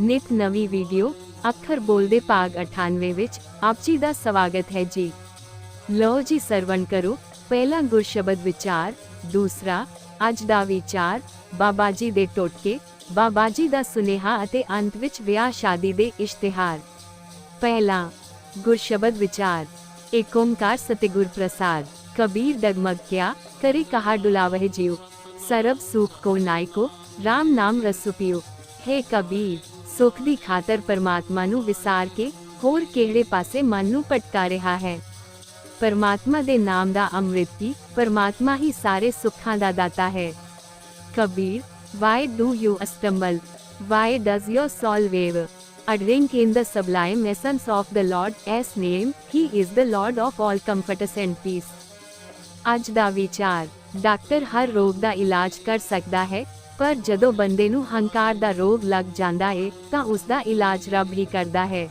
ਨਿਤ ਨਵੀਂ ਵੀਡੀਓ, ਅੱਖਰ ਬੋਲਦੇ ਭਾਗ 98 ਵਿੱਚ ਆਪ ਜੀ ਦਾ ਸਵਾਗਤ ਹੈ ਜੀ। ਲਓ ਜੀ ਸਰਵਣ ਕਰੋ, ਪਹਿਲਾ ਗੁਰਸ਼ਬਦ ਵਿਚਾਰ, ਦੂਸਰਾ, ਅੱਜ ਦਾ ਵਿਚਾਰ, ਬਾਬਾ ਜੀ ਦੇ ਟੋਟਕੇ, ਬਾਬਾ ਜੀ ਦਾ ਸੁਨੇਹਾ ਅਤੇ ਅੰਤ ਵਿੱਚ ਵਿਆਹ ਸ਼ਾਦੀ ਦੇ ਇਸ਼ਤਿਹਾਰ। ਪਹਿਲਾ, ਗੁਰਸ਼ਬਦ ਵਿਚਾਰ ਏਕ ਓੰਕਾਰ ਸਤਿਗੁਰ ਪ੍ਰਸਾਦ, ਕਬੀਰ ਡਗਮਗ ਕਿਆ ਕਰੇ ਕਹਾ ਡੁਲਾਵਹਿ ਜਿਉ, ਸਰਬ ਸੁਖ ਕੋ ਨਾਇਕੋ ਰਾਮ ਨਾਮ ਰਸੁ ਪਿਉ, ਹੈ ਕਬੀਰ। ਸੁਖ ਦੀ ਖਾਤਰ ਪਰਮਾਤਮਾ ਨੂੰ ਵਿਸਾਰ ਕੇ ਹੋਰ ਕਿਹੜੇ ਪਾਸੇ ਮਨ ਨੂੰ ਭਟਕਾ ਰਿਹਾ ਹੈ ਪਰਮਾਤਮਾ ਦੇ ਨਾਮ ਦਾ ਅੰਮ੍ਰਿਤ ਹੀ ਪਰਮਾਤਮਾ ਹੀ ਸਾਰੇ ਸੁੱਖਾਂ ਦਾ ਦਾਤਾ ਹੈ Kabir why do you stumble why does your soul wave A drink in the sublime essence of the Lord S name, He is the Lord of all comforts and peace. ਅੱਜ ਦਾ ਵਿਚਾਰ ਡਾਕਟਰ ਹਰ ਰੋਗ ਦਾ ਇਲਾਜ ਕਰ ਸਕਦਾ ਹੈ ਪਰ ਜਦੋਂ ਬੰਦੇ ਨੂੰ ਹੰਕਾਰ ਦਾ ਰੋਗ ਲੱਗ ਜਾਂਦਾ ਹੈ ਤਾਂ ਉਸ ਦਾ ਇਲਾਜ ਰੱਬ ਹੀ ਕਰਦਾ ਹੈ।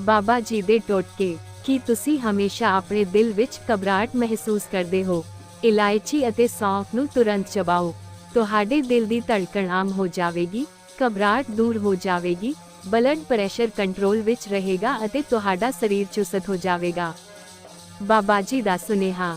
ਬਾਬਾ ਜੀ ਦੇ ਟੋਟਕੇ, ਕੀ ਤੁਸੀਂ ਹਮੇਸ਼ਾ ਆਪਣੇ ਦਿਲ ਵਿੱਚ ਘਬਰਾਹਟ ਮਹਿਸੂਸ ਕਰਦੇ ਹੋ? ਇਲਾਇਚੀ ਅਤੇ ਸੌਂਫ ਨੂੰ ਤੁਰੰਤ ਚਬਾਓ। ਤੁਹਾਡੇ ਦਿਲ ਦੀ ਧੜਕਣ ਆਮ ਹੋ ਜਾਵੇਗੀ, ਘਬਰਾਹਟ ਦੂਰ ਹੋ ਜਾਵੇਗੀ ਬਲੱਡ ਪ੍ਰੈਸ਼ਰ ਕੰਟਰੋਲ ਵਿੱਚ ਰਹੇਗਾ ਅਤੇ ਤੁਹਾਡਾ ਸਰੀਰ ਚੁਸਤ ਹੋ ਜਾਵੇਗਾ। ਬਾਬਾ ਜੀ ਦਾ ਸੁਨੇਹਾ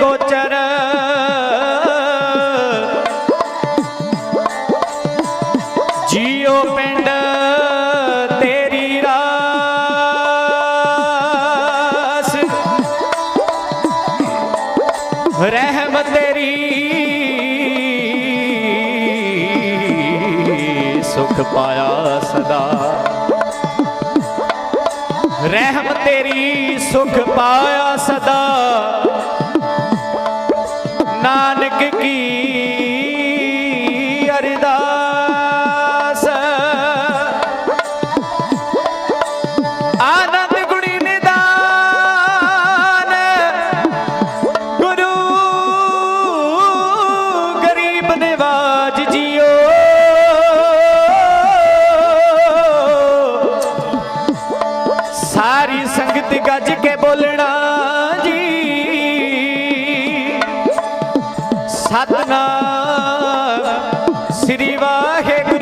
ਗੋਚਰ। ਜੀਓ ਪਿੰਡ ਤੇਰੀ ਰਾਸ। ਰਹਿਮਤ ਤੇਰੀ। ਸੁਖ ਪਾਇਆ ਸਦਾ। ਰਹਿਮ ਤੇਰੀ, ਸੁਖ ਪਾਇਆ ਸਦਾ। ਬੋਲਣਾ ਜੀ। ਸਤਨਾਮ ਸ੍ਰੀ ਵਾਹਿਗੁਰੂ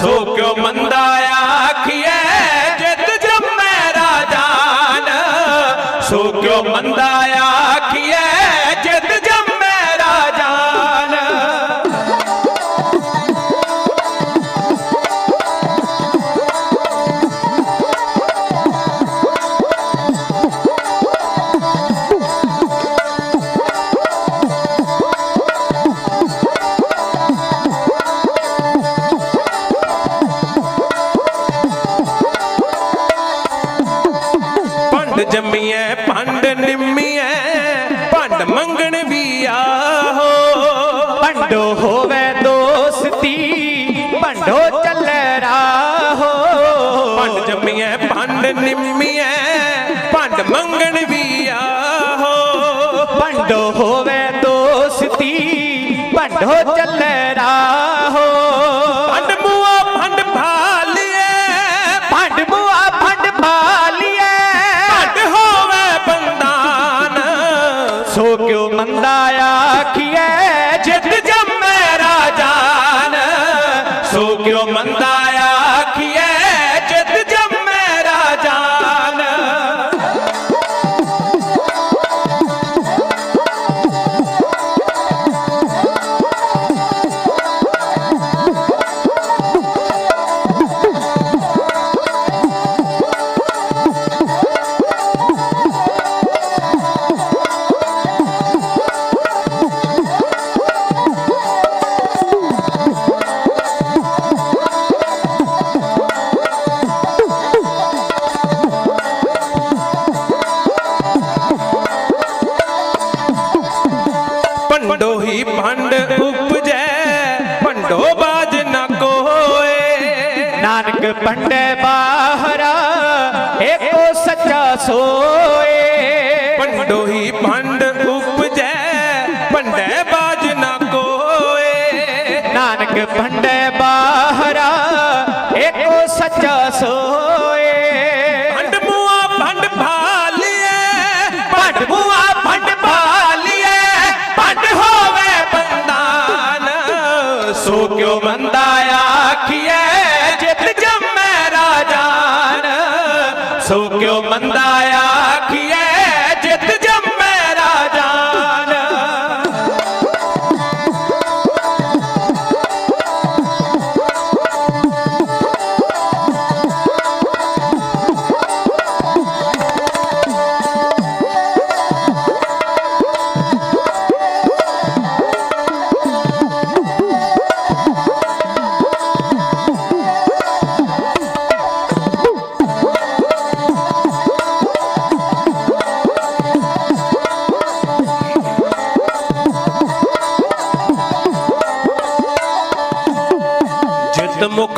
ਸੋ ਕਿਉ ਮੰਦਾ ਆਖੀਏ ਜਿਤ ਜੰਮੈ ਰਾਜਾਨ? ਸੋ ਕਿਉ ਮੰਦਾ ਵੀ ਆਹੋ ਭੰਡੋ ਹੋਵੇ ਦੋਸਤੀ ਭੰਡੋ ਚੱਲੇ ਰਾਹੋ। ਭੰਡ ਜੰਮੀਐ ਭੰਡ ਨਿੰਮੀਐ ਪੰਡੇ ਬਾਹਰਾ ਏਕੋ ਸੱਚਾ ਸੋਏ। ਭੰਡੋ ਹੀ ਭੰਡ ਉਪਜੈ ਭੰਡੇ ਬਾਜ ਨ ਕੋਏ। ਨਾਨਕ ਪੰਡੇ ਬਾਹਰਾ ਏਕੋ ਸੱਚਾ ਸੋਏ। ਭੰਡ ਮੂਆ ਭੰਡ ਭਾਲੀਏ ਭੰਡ ਬੁਆ ਭੰਡ ਭਾਲੀਏ ਭੰਡ ਹੋਵੇ ਬੰਦਾਨ ਸੋ ਕਿਉ ਮੰਦਾ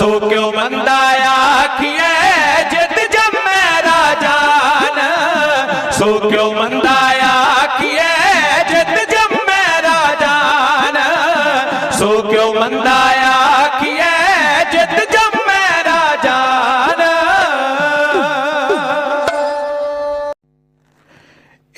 ਸੋ ਕਿਉ ਮੰਦਾ ਆਖੀਐ, ਜਿਤ ਜੰਮੈ ਰਾਜਾਨ। ਸੋ ਕਿਉ ਮੰਦਾ ਆਖੀਐ, ਜਿਤ ਜੰਮੈ ਰਾਜਾਨ। ਸੋ ਕਿਉ ਮੰਦਾ